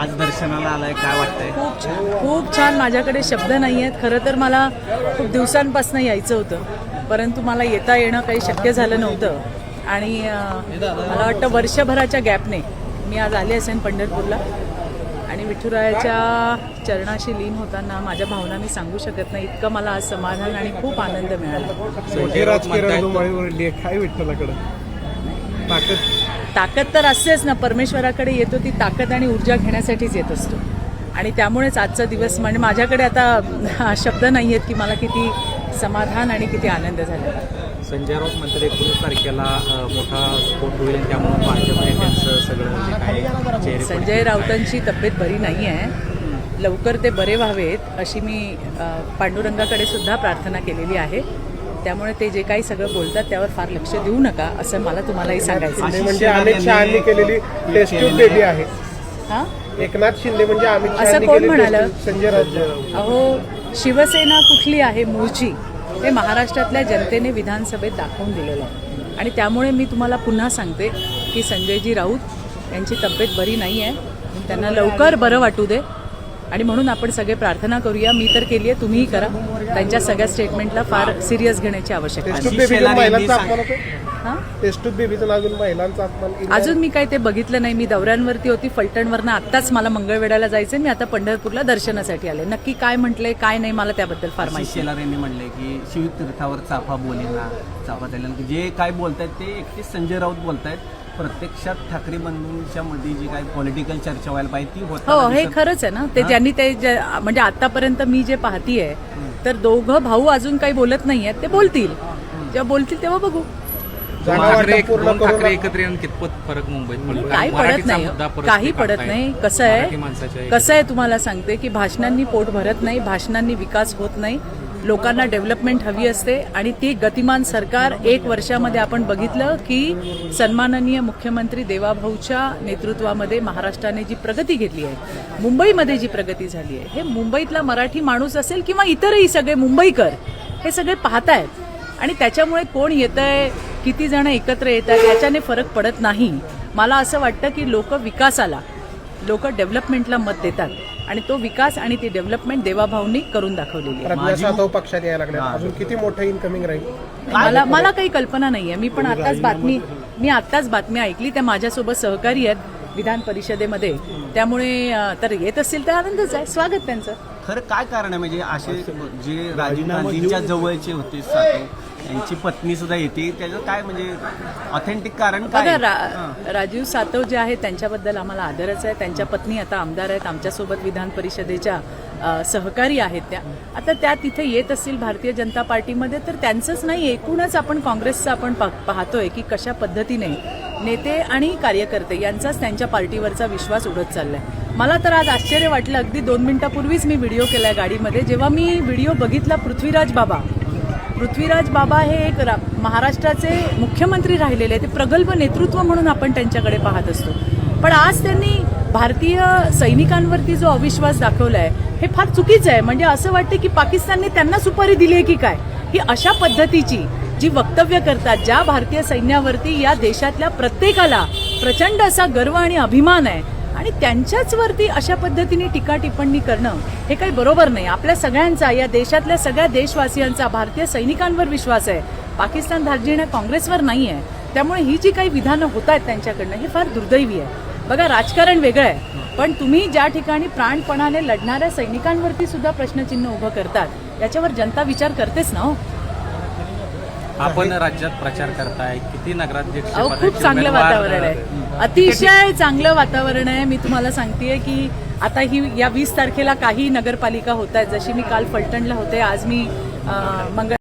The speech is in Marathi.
आज दर्शनाला आलाय काय वाटतंय? खूप छान खूप छान. माझ्याकडे शब्द नाही आहेत खरं तर मला खूप दिवसांपासून यायचं होतं. परंतु मला येता येणं काही शक्य झालं नव्हतं. आणि अं, मला वाटतं वर्षभराच्या गॅपने मी आज आले असेन पंढरपूरला. आणि विठुरायाच्या चरणाशी लीन होताना माझ्या भावना मी सांगू शकत नाही. इतकं मला आज समाधान आणि खूप आनंद मिळाला. राजकीय आहे. विठ्ठलाकडं? ताकद. ताकद तर असतेच ना परमेश्वराकडे येतो ती ताकद आणि ऊर्जा घेण्यासाठीच येत असतो. आणि त्यामुळेच आजचा दिवस म्हणजे माझ्याकडे आता शब्द नाही आहेत की मला किती समाधान आणि किती आनंद झाला. संजय राऊत म्हणतात एकोणीस तारखेला मोठा स्फोट होईल त्यामुळे भाजप नेत्यांचं सगळं जे काय चेहरे संजय राऊतांची तब्येत बरी नाही आहे. लवकर ते बरे व्हावेत अशी मी पांडुरंगाकडे सुद्धा प्रार्थना केलेली आहे. त्यामुळे ते जे काही सगळं बोलतात त्यावर फार लक्ष देऊ नका असं मला तुम्हालाही सांगायचं म्हणजे अमित शहानी केलेली टेस्ट बेबी आहे. हां? एकनाथ शिंदे म्हणजे अमित असं कोण म्हणालं? संजय राऊत. अहो शिवसेना कुठली आहे मूळची? हे महाराष्ट्रातल्या जनतेने विधानसभेत दाखवून दिलेलं आहे. आणि त्यामुळे मी तुम्हाला पुन्हा सांगते की संजयजी राऊत यांची तब्येत बरी नाही आहे त्यांना लवकर बरं वाटू दे. आणि म्हणून आपण सगळे प्रार्थना करूया. मी तर केली आहे तुम्हीही करा. त्यांच्या सगळ्या स्टेटमेंटला फार सिरियस घेण्याची आवश्यकता टेस्ट आहे हां? अजून मी काय ते बघितलं नाही. मी दौऱ्यांवरती होती फलटणवरनं आत्ताच मला मंगळवेढ्याला जायचं मी आता पंढरपूरला दर्शनासाठी आले. नक्की काय म्हटलंय काय नाही मला त्याबद्दल फार माहिती शेलार यांनी म्हणलंय की शिवतीर्थावर चाफा बोलेना चाफा त्याला जे काय बोलतायत ते एकटेच संजय राऊत बोलतायत. प्रत्यक्षात ठाकरे बंधूंच्या मध्ये जी काय पॉलिटिकल चर्चा व्हायला पाहिजे ती होत हो हे खरंच आहे ना. ते ज्यांनी ते जे- म्हणजे आतापर्यंत मी जे पाहतीये तर दोघं भाऊ अजून काही बोलत नाही आहेत ते बोलतील. जेव्हा बोलतील तेव्हा बघू. कितपत फरक मुंबईत? काही पडत नाही. काही पडत. नाही. कसं आहे? कसं आहे तुम्हाला सांगते की भाषणांनी पोट भरत नाही भाषणांनी विकास होत नाही. लोकांना डेव्हलपमेंट हवी असते आणि ती गतिमान सरकार एक वर्षामध्ये आपण बघितलं की सन्माननीय मुख्यमंत्री देवाभाऊच्या नेतृत्वामध्ये महाराष्ट्राने जी प्रगती घेतली आहे मुंबईमध्ये जी प्रगती झाली आहे हे मुंबईतला मराठी माणूस असेल किंवा इतरही सगळे मुंबईकर हे सगळे पाहतायत. आणि त्याच्यामुळे कोण येत आहे किती जण एकत्र येत आहेत याच्याने फरक पडत नाही. मला असं वाटतं की लोक विकासाला लोक डेव्हलपमेंटला मत देतात. आणि तो विकास आणि ती डेव्हलपमेंट देवाभाऊंनी करून दाखवलेली आहे. प्रज्ञा सातव पक्षात यायला अजून किती मोठं इनकमिंग राहील? मला मला काही कल्पना नाहीये. मी पण आताच बातमी मी आताच बातमी ऐकली. त्या माझ्यासोबत सहकारी आहेत विधान परिषदेमध्ये. त्यामुळे तर येत असतील तर आनंदच आहे. स्वागत त्यांचं. खरं काय कारण आहे? म्हणजे असे जे राजीव गांधींच्या जवळचे होते सातव यांची पत्नी सुद्धा येते. त्याचं काय म्हणजे ऑथेंटिक कारण काय? बघा. रा, राजीव सातव जे आहेत त्यांच्याबद्दल आम्हाला आदरच आहे. त्यांच्या पत्नी आता आमदार आहेत. आमच्यासोबत विधान परिषदेच्या अ, सहकारी आहेत त्या. आता त्या तिथे येत असतील भारतीय जनता पार्टीमध्ये तर त्यांचंच नाही एकूणच आपण काँग्रेसचं आपण पा- पाहतोय की कशा पद्धतीने नेते आणि कार्यकर्ते यांचाच त्यांच्या पार्टीवरचा विश्वास उडत चाललाय. मला तर आज आश्चर्य वाटलं. अगदी दोन मिनिटापूर्वीच मी व्हिडिओ केलाय गाडीमध्ये. जेव्हा मी व्हिडिओ बघितला पृथ्वीराज बाबा पृथ्वीराज बाबा हे एक रा- महाराष्ट्राचे मुख्यमंत्री राहिलेले ते प्रगल्भ नेतृत्व म्हणून आपण त्यांच्याकडे पाहत असतो. पण आज त्यांनी भारतीय सैनिकांवरती जो अविश्वास दाखवलाय हे फार चुकीचं आहे. म्हणजे असं वाटतं की पाकिस्तानने त्यांना सुपारी दिली आहे की काय? ही अशा पद्धतीची जी वक्तव्य करतात ज्या भारतीय सैन्यावरती या देशातल्या प्रत्येकाला प्रचंड असा गर्व आणि अभिमान आहे आणि त्यांच्याचवरती अशा पद्धतीने टीका टिप्पणी करणं हे काही बरोबर नाही. आपल्या सगळ्यांचा या देशातल्या सगळ्या देशवासियांचा भारतीय सैनिकांवर विश्वास आहे. पाकिस्तान धार्जिण्या काँग्रेसवर नाही आहे त्यामुळे ही जी काही विधानं होत आहेत त्यांच्याकडनं हे फार दुर्दैवी आहे. बघा राजकारण वेगळं आहे. पण तुम्ही ज्या ठिकाणी प्राणपणाने लढणाऱ्या सैनिकांवरती सुद्धा प्रश्नचिन्ह उभं करतात याच्यावर जनता विचार करतेच ना हो? आपण राज्यात प्रचार करताय किती नगराध्यक्ष अहो पदाचे खूप चांगलं उमेदवार, वातावरण आहे. अतिशय चांगलं वातावरण आहे. मी तुम्हाला सांगतेय की आता ही या वीस तारखेला काही नगरपालिका होत आहेत. जशी मी काल फलटणला होते आज मी अं, मंगळ